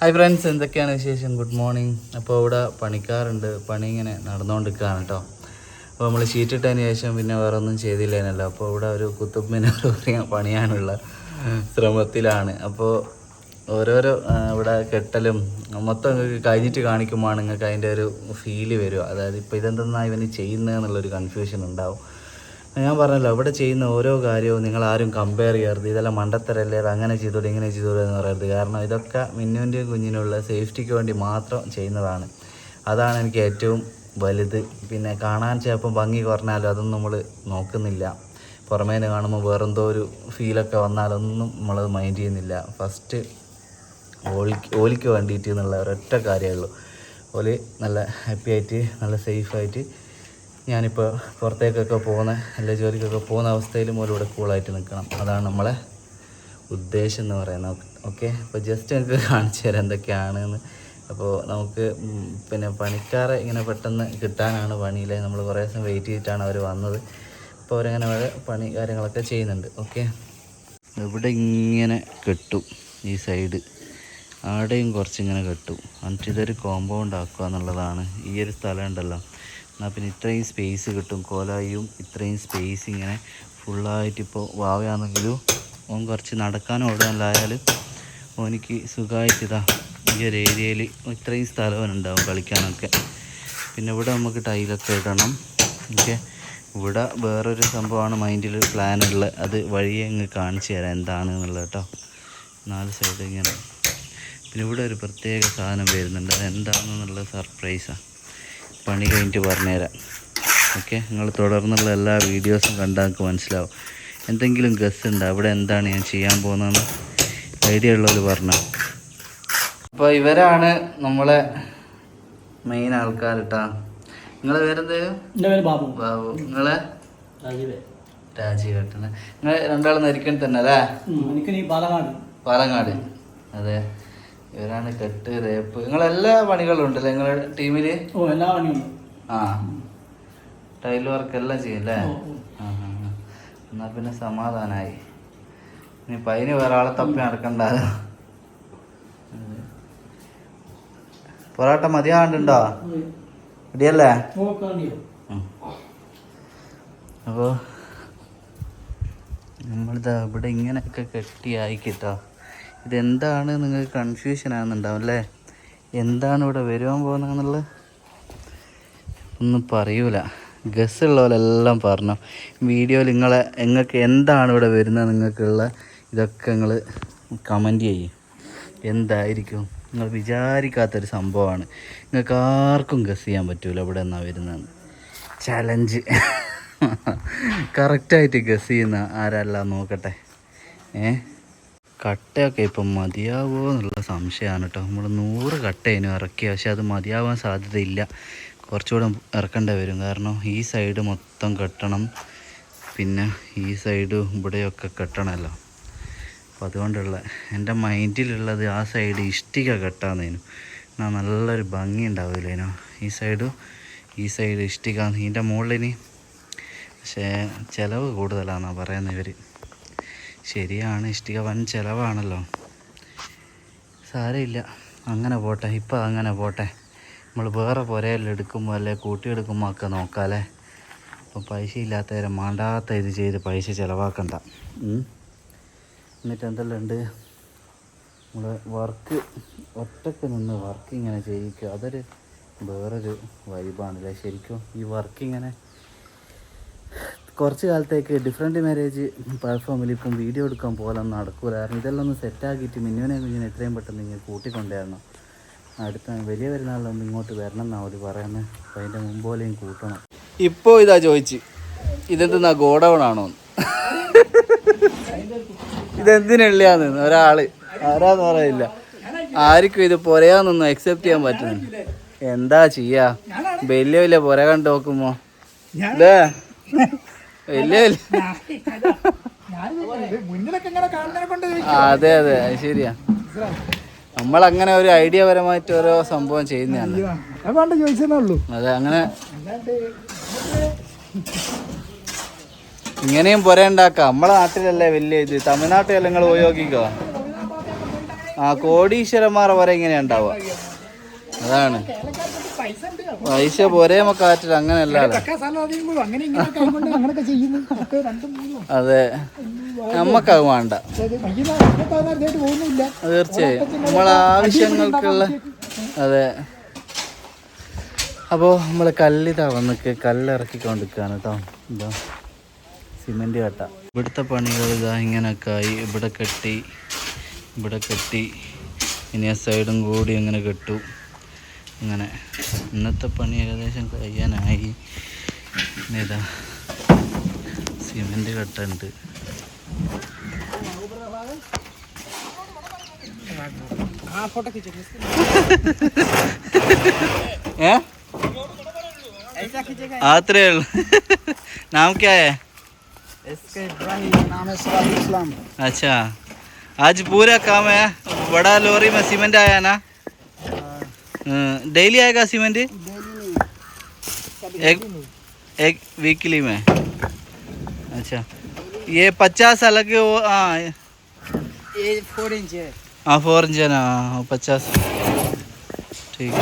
Hi friends എന്തൊക്കെയാണ് വിശേഷം? Good morning അപ്പോൾ ഇവിടെ പണിക്കാറുണ്ട് പണി ഇങ്ങനെ നടന്നുകൊണ്ടിരിക്കുകയാണ് കേട്ടോ. അപ്പോൾ നമ്മൾ ഷീറ്റ് ഇട്ടതിന് ശേഷം പിന്നെ വേറെ ഒന്നും ചെയ്തില്ലേനല്ലോ. അപ്പോൾ ഇവിടെ ഒരു കുത്തുബ് മിനാർ പണിയാനുള്ള ശ്രമത്തിലാണ്. അപ്പോൾ ഓരോരോ ഇവിടെ കെട്ടലും മൊത്തം കഴിഞ്ഞിട്ട് കാണിക്കുമ്പോൾ നിങ്ങൾക്ക് അതിന്റെ ഒരു ഫീൽ വരും അതായത് ഇപ്പോൾ ഇതെന്തെന്നാണ് ഇവന് ചെയ്യുന്നത് എന്നുള്ളൊരു കൺഫ്യൂഷൻ ഉണ്ടാവും. ഞാൻ പറഞ്ഞല്ലോ ഇവിടെ ചെയ്യുന്ന ഓരോ കാര്യവും നിങ്ങൾ ആരും കമ്പയർ ചെയ്യരുത്. ഇതെല്ലാം മണ്ടത്തരല്ലേ? അങ്ങനെ ചെയ്തോളൂ ഇങ്ങനെ ചെയ്തോളൂ എന്ന് പറയരുത്. കാരണം ഇതൊക്കെ മിന്നുവിന്റെയും കുഞ്ഞിനുള്ള സേഫ്റ്റിക്ക് വേണ്ടി മാത്രം ചെയ്യുന്നതാണ്. അതാണ് എനിക്ക് ഏറ്റവും വലുത്. പിന്നെ കാണാൻ ചിലപ്പം ഭംഗി കുറഞ്ഞാലും അതൊന്നും നമ്മൾ നോക്കുന്നില്ല. പുറമേ കാണുമ്പോൾ വേറെന്തോ ഒരു ഫീലൊക്കെ വന്നാലൊന്നും നമ്മളത് മൈൻഡ് ചെയ്യുന്നില്ല. ഫസ്റ്റ് ഓലിക്ക് ഓലിക്ക് വേണ്ടിയിട്ട് എന്നുള്ള ഒരൊറ്റ കാര്യമേ ഉള്ളൂ. ഓൽ നല്ല ഹാപ്പി ആയിട്ട് നല്ല സേഫായിട്ട് ഞാനിപ്പോൾ പുറത്തേക്കൊക്കെ പോകുന്ന എല്ലാ ജോലിക്കൊക്കെ പോകുന്ന അവസ്ഥയിലും ഇവിടെ കൂളായിട്ട് നിൽക്കണം. അതാണ് നമ്മളെ ഉദ്ദേശം എന്ന് പറയുന്നത്. ഓക്കെ? അപ്പോൾ ജസ്റ്റ് എനിക്ക് കാണിച്ചു തരാം എന്തൊക്കെയാണെന്ന്. അപ്പോൾ നമുക്ക് പിന്നെ പണിക്കാരെ ഇങ്ങനെ പെട്ടെന്ന് കിട്ടാനാണ് പണിയിലെ. നമ്മൾ കുറേ ദിവസം വെയിറ്റ് ചെയ്തിട്ടാണ് അവർ വന്നത്. അപ്പോൾ അവരങ്ങനെ വളരെ പണി കാര്യങ്ങളൊക്കെ ചെയ്യുന്നുണ്ട്. ഓക്കെ? ഇവിടെ ഇങ്ങനെ കെട്ടും ഈ സൈഡ് ആടെയും കുറച്ചിങ്ങനെ കെട്ടും. എന്നിട്ട് ഇതൊരു കോമ്പൗണ്ട് ആക്കുക എന്നുള്ളതാണ്. ഈ ഒരു സ്ഥലം ഉണ്ടല്ലോ. എന്നാൽ പിന്നെ ഇത്രയും സ്പേസ് കിട്ടും. കോലായും ഇത്രയും സ്പേസ് ഇങ്ങനെ ഫുള്ളായിട്ട് ഇപ്പോൾ വാവയാണെങ്കിലും ഓൻ കുറച്ച് നടക്കാനും ഓടാനായാലും ഓനിക്ക് സുഖമായിട്ട് ഇതാ ഈ ഒരു ഏരിയയിൽ ഇത്രയും സ്ഥലം ഉണ്ടാവും കളിക്കാനൊക്കെ. പിന്നെ ഇവിടെ നമുക്ക് ടൈലൊക്കെ ഇടണം. ഓക്കെ. ഇവിടെ വേറൊരു സംഭവമാണ് മൈൻഡിൽ പ്ലാനുള്ളത് അത് വഴിയെ അങ്ങ് കാണിച്ചു തരാം എന്താണ് എന്നുള്ളത് കേട്ടോ നാല് സൈഡ് ഇങ്ങനെ. പിന്നെ ഇവിടെ ഒരു പ്രത്യേക സാധനം വരുന്നുണ്ട്. അത് എന്താണെന്നുള്ള സർപ്രൈസാണ് പണി കഴിഞ്ഞിട്ട് പറഞ്ഞുതരാം. ഓക്കെ നിങ്ങൾ തുടർന്നുള്ള എല്ലാ വീഡിയോസും കണ്ടാൽ നിങ്ങൾക്ക് മനസ്സിലാവും. എന്തെങ്കിലും ഗസ് ഉണ്ട്? അവിടെ എന്താണ് ഞാൻ ചെയ്യാൻ പോകുന്നതെന്ന്? ഐഡിയ ഉള്ളവർ പറഞ്ഞു. അപ്പോൾ ഇവരാണ് നമ്മളെ മെയിൻ ആൾക്കാർ കേട്ടാ നിങ്ങളെ പേരെന്തേലും ബാബു. ബാബു. നിങ്ങളെ? രാജീവേ. ഏട്ടനെ നിങ്ങൾ രണ്ടാളും നരിക്കൺ തന്നെ അല്ലേ? പാലങ്ങാട് പാലങ്ങാട് അതെ. ഇവരാണ് കെട്ട് റേപ്പ് നിങ്ങളെല്ലാ പണികളും ഉണ്ടല്ലേ നിങ്ങളുടെ ടീമിൽ? ഓ എല്ലാ പണിയും ആ. ടൈൽ വർക്ക് എല്ലാം ചെയ്യും അല്ലേ. എന്നാ പിന്നെ സമാധാനായി. ഇനി പൈന് വേറെ ആളെ തപ്പി നടക്കണ്ട. പൊറാട്ട മതിയാണ്ടുണ്ടോ ഇടിയല്ലേ അപ്പോൾ നമ്മളിതാ ഇവിടെ ഇങ്ങനെയൊക്കെ കെട്ടിയായി കിട്ടോ. ഇതെന്താണ് നിങ്ങൾക്ക് കൺഫ്യൂഷൻ ആകുന്നുണ്ടാവും അല്ലേ? എന്താണ് ഇവിടെ വരുവാൻ പോകുന്നതെന്നുള്ളത്? ഒന്നും പറയൂല. ഗസ് ഉള്ളവരെല്ലാം പറഞ്ഞു. വീഡിയോയിൽ നിങ്ങളെ നിങ്ങൾക്ക് എന്താണ് ഇവിടെ വരുന്നത് നിങ്ങൾക്കുള്ള ഇതൊക്കെ നിങ്ങൾ കമന്റ് ചെയ്യും. എന്തായിരിക്കും? നിങ്ങൾ വിചാരിക്കാത്തൊരു സംഭവമാണ്. നിങ്ങൾക്ക് ആർക്കും ഗസ് ചെയ്യാൻ പറ്റൂല ഇവിടെ നിന്നാണ് വരുന്നതെന്ന്. ചലഞ്ച് കറക്റ്റായിട്ട് ഗസ് ചെയ്യുന്ന ആരല്ല നോക്കട്ടെ. ഏ? കട്ടയൊക്കെ ഇപ്പം മതിയാവോ എന്നുള്ള സംശയമാണ് കേട്ടോ. നമ്മൾ നൂറ് കട്ടയിനും ഇറക്കി. പക്ഷേ അത് മതിയാവാൻ സാധ്യതയില്ല. കുറച്ചുകൂടെ ഇറക്കേണ്ടി വരും. കാരണം ഈ സൈഡ് മൊത്തം കെട്ടണം. പിന്നെ ഈ സൈഡ് ഇവിടെയൊക്കെ കെട്ടണമല്ലോ. അപ്പം അതുകൊണ്ടുള്ള എന്റെ മൈൻഡിലുള്ളത് ആ സൈഡ് ഇഷ്ടിക കെട്ടാന്നേനു. എന്നാൽ നല്ലൊരു ഭംഗി ഉണ്ടാവില്ലേനോ. ഈ സൈഡും ഈ സൈഡ് ഇഷ്ടിക. ഇതിന്റെ ഇനി പക്ഷേ ചിലവ് കൂടുതലാണെന്നാണ് പറയുന്നത് ഇവർ ശരിയാണ് ഇഷ്ടിക വൻ ചിലവാണല്ലോ. സാരമില്ല. അങ്ങനെ പോട്ടെ ഇപ്പം അങ്ങനെ പോട്ടെ. നമ്മൾ വേറെ പുരയെല്ലാം എടുക്കുമ്പോൾ അല്ലെ കൂട്ടിയെടുക്കുമ്പോൾ ഒക്കെ നോക്കാമല്ലേ അപ്പം പൈസ ഇല്ലാത്തവരെ മാണ്ടാത്ത ഇത് ചെയ്ത് പൈസ ചിലവാക്കണ്ട. എന്നിട്ട് എന്തെല്ലാം ഉണ്ട്? നമ്മൾ വർക്ക് ഒറ്റയ്ക്ക് നിന്ന് വർക്ക് ഇങ്ങനെ ചെയ്യിക്കുക. അതൊരു വേറൊരു വൈബാണല്ലേ ശരിക്കും ഈ വർക്ക് ഇങ്ങനെ കുറച്ച് കാലത്തേക്ക് ഡിഫറെന്റ് മാരേജ് പ്ലാറ്റ്ഫോമിൽ ഇപ്പം വീഡിയോ എടുക്കാൻ പോലെ നടക്കൂല കാരണം ഇതെല്ലാം ഒന്ന് സെറ്റാക്കിയിട്ട് മിന്നുവിനെ കുഞ്ഞിനെ എത്രയും പെട്ടെന്ന് ഇങ്ങനെ കൂട്ടിക്കൊണ്ടുവരണം. അടുത്ത വലിയ പെരുന്നാളിലൊന്ന് ഇങ്ങോട്ട് വരണം എന്നാ അവർ പറയുന്നത് അപ്പോൾ അതിന്റെ മുമ്പോലെയും കൂട്ടണം. ഇപ്പോൾ ഇതാ ചോദിച്ച് ഇതെന്താ ഗോഡൗൺ ആണോ ഇതെന്തിനുള്ളിയാന്ന് ഒരാൾ. ആരാന്ന് പറയില്ല ആർക്കും ഇത് പുരയാന്നൊന്നും അക്സെപ്റ്റ് ചെയ്യാൻ പറ്റുന്നില്ല. എന്താ ചെയ്യാ? വലിയ വലിയ പുര കണ്ടു നോക്കുമ്പോ. ഇതേ വലിയ അതെ. അതെ. അത് ശരിയാ. നമ്മളങ്ങനെ ഒരു ഐഡിയ പരമായിട്ട് ഓരോ സംഭവം ചെയ്യുന്നതാണ്. അതെ അങ്ങനെ ഇങ്ങനെയും പുര ഉണ്ടാക്കാം. നമ്മളെ നാട്ടിലല്ലേ വലിയ ഇത്. തമിഴ്നാട്ടിലല്ലേ നിങ്ങൾ ഉപയോഗിക്കുക ആ കോടീശ്വരന്മാരെ വരെ ഇങ്ങനെ ഉണ്ടാവുക. അതാണ്. പൈസ പോരേ കാറ്റില്ല അങ്ങനെയല്ല വെക്കാൻ സ്ഥലം അറിയുമ്പോൾ അങ്ങനെ ഇങ്ങനെയൊക്കെ ആയിക്കൊണ്ട് അങ്ങനെയൊക്കെ ചെയ്യുന്നു ഒക്കെ രണ്ടും മൂന്നും. അതെ. നമ്മക്കത് വേണ്ട. തീർച്ചയായും. നമ്മളെ ആവശ്യങ്ങൾക്കുള്ള അതെ. അപ്പോൾ നമ്മൾ കല്ലിതാ വന്നിക്ക്. കല്ലിറക്കിക്കൊണ്ടിരിക്കുകയാണ് കേട്ടോ ഇതാ. സിമെന്റ് കട്ട. ഇവിടുത്തെ പണികൾ ഇതാ ഇങ്ങനെയൊക്കെ ആയി. ഇവിടെ കെട്ടി ഇവിടെ കെട്ടി. ഇനി ആ സൈഡും കൂടി ഇങ്ങനെ കെട്ടു. അങ്ങനെ ഇന്നത്തെ പണി ഏകദേശം കഴിയാനായി പിന്നെ ഇതാ സിമെൻറ്റ് കട്ടുണ്ട് ആ ഫോട്ടോ खींचो ഏ ऐसा खींचेगा आतरे नाम क्या है इसका इब्राहिम नाम है सराफ इस्लाम अच्छा आज पूरा काम है बड़ा लोरी में सीमेंट आया ना डेली आएगा सीमेंट एक एक वीकली में अच्छा ये पचास अलग वो हाँ ये फोर इंच है हाँ फोर इंच है ना हाँ, पचास ठीक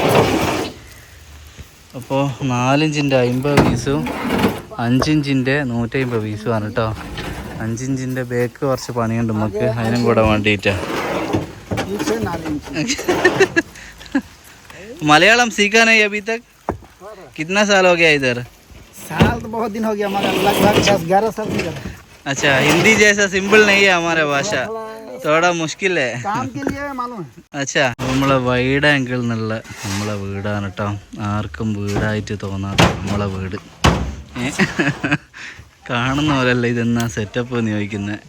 അപ്പോൾ നാലിഞ്ചിൻ്റെ അമ്പത് പീസും അഞ്ചിഞ്ചിൻ്റെ നൂറ്റമ്പത് പീസുമാണ് കേട്ടോ അഞ്ചിഞ്ചിൻ്റെ ബേക്ക് കുറച്ച് പണിയുണ്ട് നമുക്ക് അതിനും കൂടെ വേണ്ടിയിട്ടാണ് नीचे नाल इंच मलयालम सीखा नहीं अभी तक कितना साल हो गया इधर साल तो बहुत दिन हो गया हमारा लगभग दस ग्यारह साल हो गया अच्छा हिंदी जैसा सिंपल नहीं है हमारा भाषा थोड़ा मुश्किल है काम के लिए मालूम है അച്ഛാ നമ്മളെ വൈഡ് ആംഗിൾ എന്നുള്ള നമ്മളെ വീടാണ് കേട്ടോ ആർക്കും വീടായിട്ട് തോന്നാത്ത നമ്മളെ വീട് ഏ? കാണുന്ന പോലല്ല ഇതെന്നാ സെറ്റപ്പ് എന്ന് ചോദിക്കുന്നത്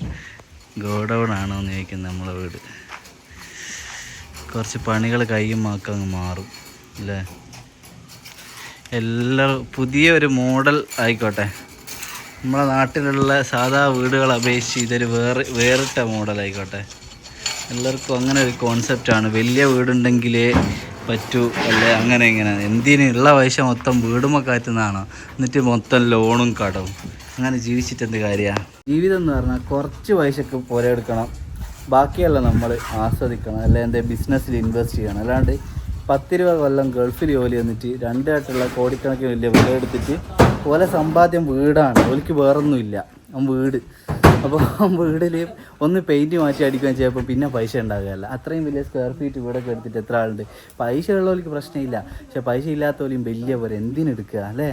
ഗോഡൗൺ ആണോ എന്ന് ചോദിക്കുന്നത് നമ്മളെ വീട് കുറച്ച് പണികൾ കയ്യുമാക്കം അങ്ങ് മാറും അല്ലേ എല്ലാവരും പുതിയൊരു മോഡൽ ആയിക്കോട്ടെ. നമ്മളെ നാട്ടിലുള്ള സാധാ വീടുകളെ അപേക്ഷിച്ച് ഇതൊരു വേറെ വേറിട്ട മോഡൽ ആയിക്കോട്ടെ എല്ലാവർക്കും അങ്ങനെ ഒരു കോൺസെപ്റ്റാണ് വലിയ വീടുണ്ടെങ്കിലേ പറ്റൂ അല്ലേ? അങ്ങനെ ഇങ്ങനെ. എന്തിനുള്ള പൈസ മൊത്തം വീടുമൊക്കെ കാറ്റുന്നതാണോ എന്നിട്ട് മൊത്തം ലോണും കടവും. അങ്ങനെ ജീവിച്ചിട്ട് എന്ത് കാര്യമാണ് ജീവിതം എന്ന് പറഞ്ഞാൽ കുറച്ച് പൈസക്ക് പുരയെടുക്കണം ബാക്കിയല്ല നമ്മൾ ആസ്വദിക്കണം അല്ലെ? എന്റെ ബിസിനസ്സിൽ ഇൻവെസ്റ്റ് ചെയ്യണം. അല്ലാണ്ട് പത്തിരുപത് കൊല്ലം ഗൾഫിൽ ജോലി വന്നിട്ട് രണ്ടായിട്ടുള്ള കോടിക്കണക്കിന് വലിയ വില എടുത്തിട്ട് പോലെ സമ്പാദ്യം വീടാണ്. ഓലിക്ക് വേറൊന്നുമില്ല. വീട്. അപ്പോൾ വീടിൽ ഒന്ന് പെയിന്റ് മാറ്റി അടിക്കുകയും ചെയ്യുമ്പോൾ പിന്നെ പൈസ ഉണ്ടാകുകയല്ല. അത്രയും വലിയ സ്ക്വയർ ഫീറ്റ് വീടൊക്കെ എടുത്തിട്ട് എത്ര ആളുണ്ട്? പൈസ ഉള്ളവർക്ക് പ്രശ്നമില്ല. പക്ഷെ പൈസ ഇല്ലാത്തവരും വലിയ പോലെ എന്തിനെടുക്കുക അല്ലേ?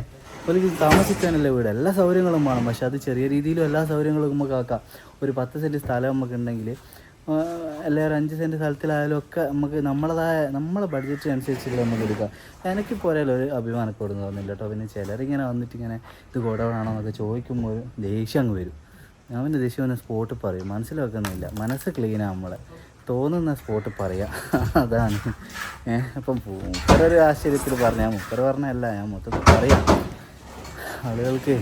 ഒരു താമസിക്കാനല്ലേ വീട്. എല്ലാ സൗകര്യങ്ങളും വേണം. പക്ഷെ അത് ചെറിയ രീതിയിലും എല്ലാ സൗകര്യങ്ങളും നമുക്ക് ആക്കാം. ഒരു പത്ത് സെന്റ് സ്ഥലം നമുക്ക് ഉണ്ടെങ്കിൽ എല്ലാവരും ഒരു അഞ്ച് സെന്റ് സ്ഥലത്തിലായാലും ഒക്കെ നമുക്ക് നമ്മളതായ നമ്മളെ ബഡ്ജറ്റ് അനുസരിച്ചുള്ള നമുക്ക് എടുക്കാം. എനിക്ക് പോരായാലും ഒരു അഭിമാനപ്പെടുന്നു തോന്നില്ല കേട്ടോ. പിന്നെ ചിലരിങ്ങനെ വന്നിട്ട് ഇങ്ങനെ ഇത് ഗോഡൗണാണോ എന്നൊക്കെ ചോദിക്കുമ്പോൾ ഒരു ദേഷ്യം അങ്ങ് വരും. ഞാൻ പിന്നെ ദേഷ്യം പിന്നെ സ്പോട്ട് പറയും. മനസ്സിലാക്കുന്നില്ല. മനസ്സ് ക്ലീനാണ് നമ്മളെ. തോന്നുന്ന സ്പോട്ട് പറയാം. അതാണ്. ഏഹ് അപ്പം മുപ്പരൊരു ആശ്ചര്യത്തിൽ പറഞ്ഞാൽ മുപ്പര പറഞ്ഞല്ല ഞാൻ മൊത്തത്തിൽ പറയാം. ആളുകൾക്ക്.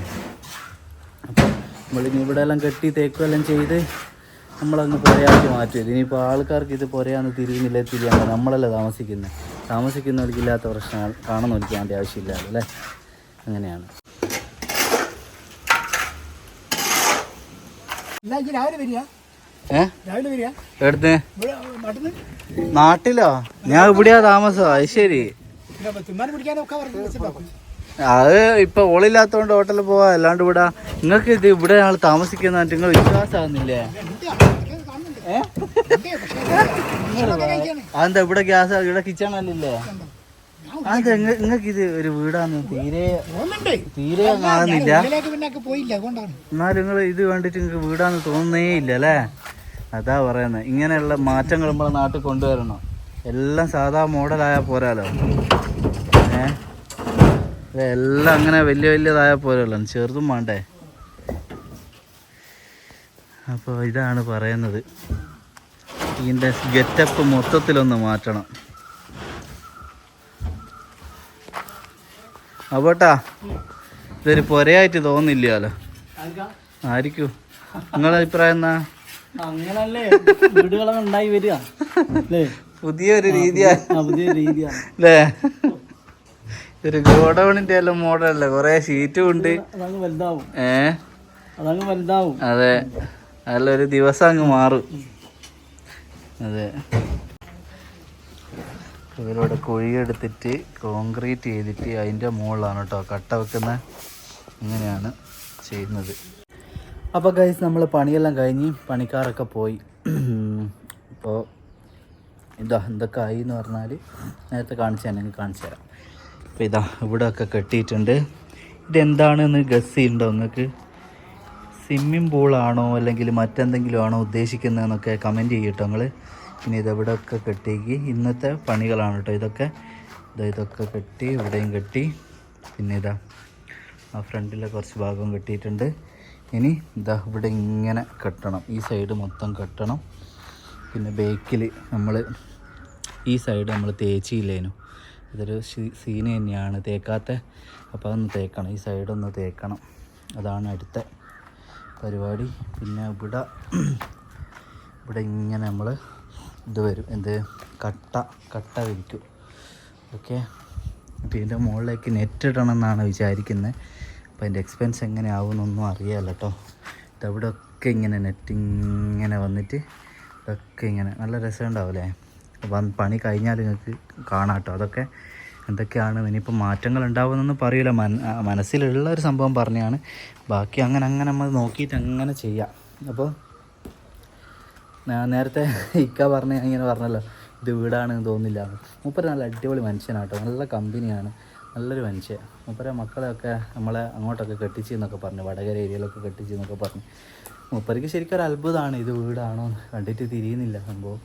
അപ്പം നമ്മളിനി ഇവിടെ എല്ലാം കെട്ടി തേക്കുമെല്ലാം ചെയ്ത് നമ്മളങ്ങ് പുരയാക്കി മാറ്റും ഇനിയിപ്പോൾ ആൾക്കാർക്ക് ഇത് പുരയാന്ന് തിരിയുന്നില്ല തിരിയാണ്ട് നമ്മളല്ലേ താമസിക്കുന്നത് താമസിക്കുന്നവർക്കില്ലാത്ത പ്രശ്നങ്ങൾ കാണുന്നവർക്ക് വേണ്ട ആവശ്യമില്ല അല്ലേ? അങ്ങനെയാണ്. നാട്ടിലോ? ഞാൻ ഇവിടെയാ താമസം അത് ശരി. അത് ഇപ്പൊ ഓളില്ലാത്തോണ്ട് ഹോട്ടലിൽ പോവാ അല്ലാണ്ട് ഇവിടെ നിങ്ങൾക്ക് ഇത് ഇവിടെ ആൾ താമസിക്കുന്ന നിങ്ങൾ വിശ്വാസമാകുന്നില്ലേ അതെന്താ ഇവിടെ ഗ്യാസ് ഇവിടെ കിച്ചൺ അല്ലല്ലേ അത് നിങ്ങക്ക് ഇത് ഒരു വീടാന്ന് തീരെ തീരെ കാണുന്നില്ല. എന്നാലും നിങ്ങൾ ഇത് കണ്ടിട്ട് നിങ്ങൾക്ക് വീടാന്ന് തോന്നുന്നേ ഇല്ല അല്ലേ? അതാ പറയുന്നത് ഇങ്ങനെയുള്ള മാറ്റങ്ങൾ നമ്മളെ നാട്ടിൽ കൊണ്ടുവരണം. എല്ലാം സാധാ മോഡലായ പോരാലോ. ഏ? എല്ലാം അങ്ങനെ വലിയ വലിയതായ പോരല്ലോ ചെറുതും വേണ്ടേ? അപ്പോൾ ഇതാണ് പറയുന്നത്. ഇതിന്റെ ഗെറ്റപ്പ് മൊത്തത്തിലൊന്ന് മാറ്റണം. അപ്പോട്ടാ ഇതൊരു പൊരയായിട്ട് തോന്നില്ലല്ലോ ആയിരിക്കും നിങ്ങളുടെ അഭിപ്രായം എന്നാ അങ്ങനല്ലേ വീടുകളൊക്കെ ഉണ്ടായി വരിക. പുതിയൊരു രീതിയാണ് പുതിയ രീതിയാണ്. അല്ലേ? ഒരു ഗോഡൗണിന്റെ എല്ലാം മോഡലല്ലേ? കൊറേ ഷീറ്റും ഉണ്ട്. ഏ? അതങ്ങ് വലുതാവും. അതെ. അല്ല ഒരു ദിവസം അങ്ങ് മാറും. അതെ. ഇവരോട് കുഴിയെടുത്തിട്ട് കോൺക്രീറ്റ് ചെയ്തിട്ട് അതിന്റെ മുകളിലാണ് കേട്ടോ കട്ട വെക്കുന്ന. ഇങ്ങനെയാണ് ചെയ്യുന്നത്. അപ്പോൾ ഗൈസ് നമ്മൾ പണിയെല്ലാം കഴിഞ്ഞ് പണിക്കാരൊക്കെ പോയി. അപ്പോൾ ഇതാ എന്തൊക്കെ ആയി എന്ന് പറഞ്ഞാൽ നേരത്തെ കാണിച്ചു തന്നെ കാണിച്ചു തരാം. അപ്പോൾ ഇതാ ഇവിടെ ഒക്കെ കെട്ടിയിട്ടുണ്ട്. ഇതെന്താണെന്ന് ഗസ് ചെയ്യുന്നുണ്ടോ നിങ്ങൾക്ക്? സ്വിമ്മിംഗ് പൂളാണോ അല്ലെങ്കിൽ മറ്റെന്തെങ്കിലും ആണോ ഉദ്ദേശിക്കുന്നതെന്നൊക്കെ കമന്റ് ചെയ്യട്ടോ നിങ്ങൾ ഇതെവിടെ ഒക്കെ കെട്ടിക്ക് ഇന്നത്തെ പണികളാണ് കേട്ടോ ഇതൊക്കെ. ഇതാ ഇതൊക്കെ കെട്ടി ഇവിടെയും കെട്ടി. പിന്നെ ഇതാ ആ ഫ്രണ്ടിലെ കുറച്ച് ഭാഗം കെട്ടിയിട്ടുണ്ട്. ഇനി ഇതാ ഇവിടെ ഇങ്ങനെ കെട്ടണം. ഈ സൈഡ് മൊത്തം കെട്ടണം. പിന്നെ ബേക്കിൽ നമ്മൾ ഈ സൈഡ് നമ്മൾ തേച്ചില്ലേനു. ഇതൊരു സീൻ തന്നെയാണ്. തേക്കാത്ത അപ്പോൾ അതൊന്ന് തേക്കണം. ഈ സൈഡൊന്ന് തേക്കണം. അതാണ് അടുത്ത പരിപാടി. പിന്നെ ഇവിടെ ഇവിടെ ഇങ്ങനെ നമ്മൾ ഇത് വരും. എന്ത്? കട്ട കട്ട വിരിക്കും. ഓക്കെ? അപ്പോൾ ഇതിന്റെ മുകളിലേക്ക് നെറ്റ് ഇടണം എന്നാണ് വിചാരിക്കുന്നത് അപ്പോൾ അതിന്റെ എക്സ്പെൻസ് എങ്ങനെ ആവുമെന്നൊന്നും അറിയാമല്ലോ കേട്ടോ ഇതവിടെ ഒക്കെ ഇങ്ങനെ നെറ്റ് ഇങ്ങനെ വന്നിട്ട് ഇതൊക്കെ ഇങ്ങനെ നല്ല രസം ഉണ്ടാവില്ലേ അപ്പം പണി കഴിഞ്ഞാൽ നിങ്ങൾക്ക് കാണാം കേട്ടോ അതൊക്കെ എന്തൊക്കെയാണ്? ഇനിയിപ്പോൾ മാറ്റങ്ങൾ ഉണ്ടാവുമെന്നൊന്നും പറയില്ല മന മനസ്സിലുള്ള ഒരു സംഭവം പറഞ്ഞാണ്. ബാക്കി അങ്ങനെ അങ്ങനെ നമ്മൾ നോക്കിയിട്ട് അങ്ങനെ ചെയ്യാം. അപ്പോൾ നേരത്തെ ഇക്ക പറഞ്ഞ ഇങ്ങനെ പറഞ്ഞല്ലോ ഇത് വീടാണെന്ന് തോന്നില്ല മൂപ്പര് നല്ല അടിപൊളി മനുഷ്യനാട്ടോ. നല്ല കമ്പനിയാണ്. നല്ലൊരു മനുഷ്യൻ മൂപ്പരെ മക്കളെയൊക്കെ നമ്മളെ അങ്ങോട്ടൊക്കെ കെട്ടിച്ച് എന്നൊക്കെ പറഞ്ഞു. വടകര ഏരിയയിലൊക്കെ കെട്ടിച്ച് എന്നൊക്കെ പറഞ്ഞു. മൂപ്പർക്ക് ശരിക്കും ഒരു അത്ഭുതമാണ്. ഇത് വീടാണോ കണ്ടിട്ട് തിരിയുന്നില്ല സംഭവം.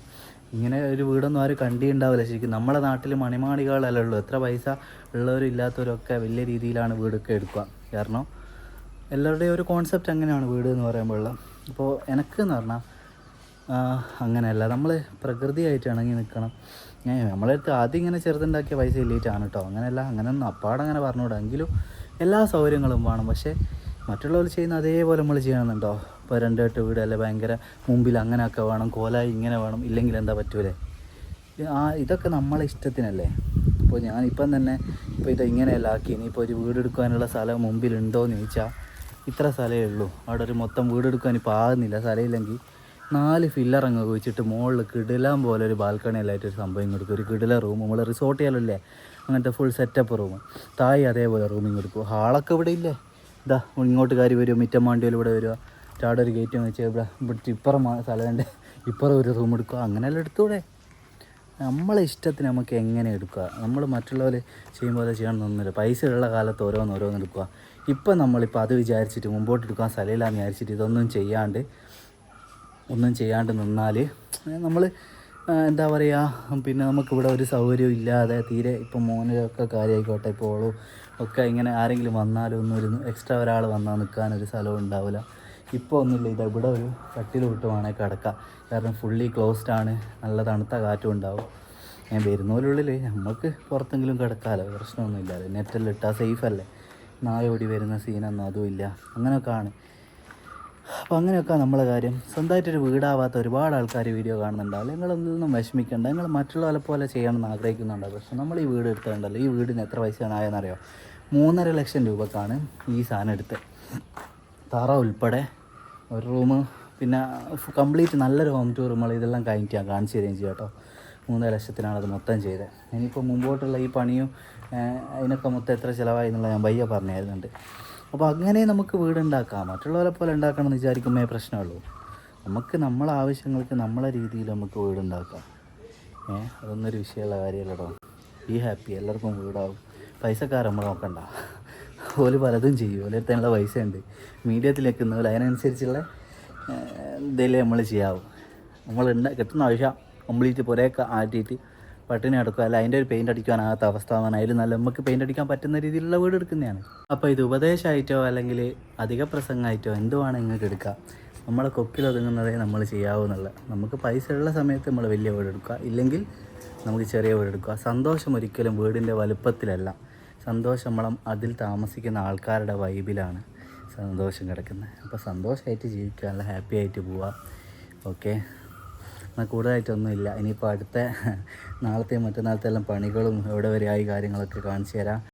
ഇങ്ങനെ ഒരു വീടൊന്നും ആരും കണ്ടിട്ടുണ്ടാവില്ല. ശരിക്കും നമ്മുടെ നാട്ടിൽ മണിമാണികളല്ലേ ഉള്ളൂ. എത്ര പൈസ ഉള്ളവരും ഇല്ലാത്തവരൊക്കെ വലിയ രീതിയിലാണ് വീടൊക്കെ എടുക്കുക. കാരണം എല്ലാവരുടെയും ഒരു കോൺസെപ്റ്റ് അങ്ങനെയാണ് വീട് എന്ന് പറയുമ്പോഴുള്ള. അപ്പോൾ എനിക്ക് എന്ന് പറഞ്ഞാൽ അങ്ങനെയല്ല. നമ്മൾ പ്രകൃതിയായിട്ട് ഇണങ്ങി നിൽക്കണം നമ്മളെ അടുത്ത് ആദ്യം ഇങ്ങനെ ചെറുതുണ്ടാക്കിയ പൈസ ഇല്ലേറ്റാണ് കേട്ടോ അങ്ങനെയല്ല അങ്ങനെ ഒന്നും അപ്പാടങ്ങനെ പറഞ്ഞുകൂടാ എങ്കിലും എല്ലാ സൗകര്യങ്ങളും വേണം. പക്ഷേ മറ്റുള്ളവർ ചെയ്യുന്ന അതേപോലെ നമ്മൾ ചെയ്യണമെന്നുണ്ടോ ഇപ്പോൾ രണ്ട് എട്ട് വീട് അല്ലെ ഭയങ്കര മുമ്പിൽ അങ്ങനെയൊക്കെ വേണം കോലായി ഇങ്ങനെ വേണം ഇല്ലെങ്കിൽ എന്താ പറ്റൂലേ? ആ ഇതൊക്കെ നമ്മളെ ഇഷ്ടത്തിനല്ലേ? ഇപ്പോൾ ഞാനിപ്പം തന്നെ ഇപ്പോൾ ഇത് ഇങ്ങനെയല്ല ആക്കി. ഇനിയിപ്പോൾ ഒരു വീട് എടുക്കാനുള്ള സ്ഥലം മുമ്പിലുണ്ടോയെന്ന് ചോദിച്ചാൽ ഇത്ര സ്ഥലമേ ഉള്ളൂ. അവിടെ ഒരു മൊത്തം വീട് എടുക്കാൻ ഇപ്പോൾ ആകുന്നില്ല. സ്ഥലമില്ലെങ്കിൽ നാല് ഫില്ലർ അങ്ങ് വെച്ചിട്ട് മുകളിൽ കിടിലാൻ പോലെ ഒരു ബാൽക്കണി എല്ലായിട്ട് ഒരു സംഭവം കൊടുക്കും. ഒരു കിടില റൂം നമ്മൾ റിസോർട്ട് ചെയ്യാലല്ലേ അങ്ങനത്തെ ഫുൾ സെറ്റപ്പ് റൂം താഴെ അതേപോലെ റൂമിങ് കൊടുക്കും. ഹാളൊക്കെ ഇവിടെ ഇല്ലേ? ഇതാ ഇങ്ങോട്ട് കാര്യം വരുമോ മിറ്റം മാണ്ടിയിൽ ഇവിടെ വരുമോ ചാടെ ഒരു ഗേറ്റ് വെച്ച് ഇവിടെ ഇവിടുത്തെ ഇപ്പുറം സ്ഥലമുണ്ട് ഇപ്പുറം ഒരു റൂം എടുക്കുക അങ്ങനെയല്ല എടുത്തൂടെ? നമ്മളെ ഇഷ്ടത്തിന് നമുക്ക് എങ്ങനെ എടുക്കുക? നമ്മൾ മറ്റുള്ളവർ ചെയ്യുമ്പോൾ ചെയ്യണമെന്നൊന്നുമില്ല പൈസ ഉള്ള കാലത്ത് ഓരോന്ന് ഓരോന്ന് എടുക്കുക. ഇപ്പം നമ്മളിപ്പോൾ അത് വിചാരിച്ചിട്ട് മുമ്പോട്ട് എടുക്കാൻ സ്ഥലമില്ലാന്ന് വിചാരിച്ചിട്ട് ഇതൊന്നും ചെയ്യാണ്ട് ഒന്നും ചെയ്യാണ്ട് നിന്നാൽ നമ്മൾ എന്താ പറയുക പിന്നെ നമുക്കിവിടെ ഒരു സൗകര്യം ഇല്ലാതെ തീരെ ഇപ്പം മോനൊക്കെ കാര്യമായിക്കോട്ടെ ഇപ്പോൾ ഓളും ഒക്കെ ഇങ്ങനെ ആരെങ്കിലും വന്നാലും ഒന്നും ഒരു എക്സ്ട്രാ ഒരാൾ വന്നാൽ നിൽക്കാനൊരു സ്ഥലവും ഉണ്ടാവില്ല. ഇപ്പോൾ ഒന്നുമില്ല ഇത് ഇവിടെ ഒരു കട്ടിൽ വിട്ട് വേണമെങ്കിൽ കിടക്കാം. കാരണം ഫുള്ളി ക്ലോസ്ഡ് ആണ് നല്ല തണുത്ത കാറ്റും ഉണ്ടാവും. ഞാൻ വരുന്നവരുള്ളിൽ നമുക്ക് പുറത്തെങ്കിലും കിടക്കാമല്ലോ പ്രശ്നമൊന്നുമില്ല. നെറ്റെല്ലാം ഇട്ടാൽ സേഫ് അല്ലേ? നായ ഓടി വരുന്ന സീനൊന്നും അതും ഇല്ല. അങ്ങനെയൊക്കെ ആണ്. അപ്പോൾ അങ്ങനെയൊക്കെ നമ്മളെ കാര്യം സ്വന്തമായിട്ടൊരു വീടാവാത്ത ഒരുപാട് ആൾക്കാർ വീഡിയോ കാണുന്നുണ്ടാവില്ല നിങ്ങളൊന്നും വിഷമിക്കേണ്ട. നിങ്ങൾ മറ്റുള്ളവരെ പോലെ ചെയ്യണമെന്ന് ആഗ്രഹിക്കുന്നുണ്ടാവും പക്ഷെ നമ്മൾ ഈ വീട് എടുത്തിട്ടുണ്ടല്ലോ. ഈ വീടിന് എത്ര പൈസയാണ് ആയെന്നറിയോ? മൂന്നര ലക്ഷം രൂപക്കാണ് ഈ സാധനം എടുത്ത് തറ ഉൾപ്പെടെ ഒരു റൂം. പിന്നെ കംപ്ലീറ്റ് നല്ലൊരു ഹോം ടൂർ നമ്മൾ ഇതെല്ലാം കഴിഞ്ഞിട്ട് ഞാൻ കാണിച്ചു തരികയും ചെയ്യാം കേട്ടോ. മൂന്നര ലക്ഷത്തിനാണ് അത് മൊത്തം ചെയ്തത്. ഇനിയിപ്പോൾ മുമ്പോട്ടുള്ള ഈ പണിയും അതിനൊക്കെ മൊത്തം എത്ര ചിലവായി എന്നുള്ള ഞാൻ പയ്യെ പറഞ്ഞു തരുന്നുണ്ട്. അപ്പോൾ അങ്ങനെ നമുക്ക് വീടുണ്ടാക്കാം. മറ്റുള്ളവരെ പോലെ ഉണ്ടാക്കണം എന്ന് വിചാരിക്കുമ്പോൾ പ്രശ്നമുള്ളൂ. നമുക്ക് നമ്മളെ ആവശ്യങ്ങൾക്ക് നമ്മളെ രീതിയിൽ നമുക്ക് വീടുണ്ടാക്കാം. ഏഹ് അതൊന്നൊരു വിഷയമുള്ള കാര്യമല്ലടോ. ഈ ഹാപ്പി എല്ലാവർക്കും വീടാവും. പൈസക്കാരൻ നമ്മൾ നോക്കണ്ട. ഓൽ പലതും ചെയ്യും. ഓലെ അടുത്തുള്ള പൈസ ഉണ്ട് മീഡിയത്തിൽ നിൽക്കുന്ന പോലെ അതിനനുസരിച്ചുള്ള എന്തെങ്കിലും നമ്മൾ ചെയ്യാവും. നമ്മൾ ഉണ്ട് കിട്ടുന്ന ആവശ്യം കംപ്ലീറ്റ് പുരയൊക്കെ ആറ്റിയിട്ട് പട്ടിണി അടക്കുക അല്ല അതിന്റെ ഒരു പെയിന്റ് അടിക്കാനാകാത്ത അവസ്ഥ അതിൽ നല്ല നമുക്ക് പെയിന്റ് അടിക്കാൻ പറ്റുന്ന രീതിയിലുള്ള വീട് എടുക്കുന്നതാണ്. അപ്പോൾ ഇത് ഉപദേശമായിട്ടോ അല്ലെങ്കിൽ അധിക പ്രസംഗമായിട്ടോ എന്തുവാണ് നിങ്ങൾക്ക് എടുക്കുക നമ്മളെ കൊക്കിലൊതുങ്ങുന്നതേ നമ്മൾ ചെയ്യാവുന്നുള്ള നമുക്ക് പൈസ ഉള്ള സമയത്ത് നമ്മൾ വലിയ വീട് എടുക്കുക. ഇല്ലെങ്കിൽ നമുക്ക് ചെറിയ വീട് എടുക്കുക. സന്തോഷം ഒരിക്കലും വീടിന്റെ വലുപ്പത്തിലല്ല. സന്തോഷം നമ്മൾ അതിൽ താമസിക്കുന്ന ആൾക്കാരുടെ വൈബിലാണ് സന്തോഷം കിടക്കുന്നത്. അപ്പോൾ സന്തോഷമായിട്ട് ജീവിക്കുക നല്ല ഹാപ്പി ആയിട്ട് പോവുക. ഓക്കെ എന്നാൽ കൂടുതലായിട്ടൊന്നുമില്ല ഇനിയിപ്പോൾ അടുത്ത നാളത്തെയും മറ്റന്നാളത്തെ എല്ലാം പണികളും എവിടെ വരെ ആയി കാര്യങ്ങളൊക്കെ കാണിച്ചു തരാം.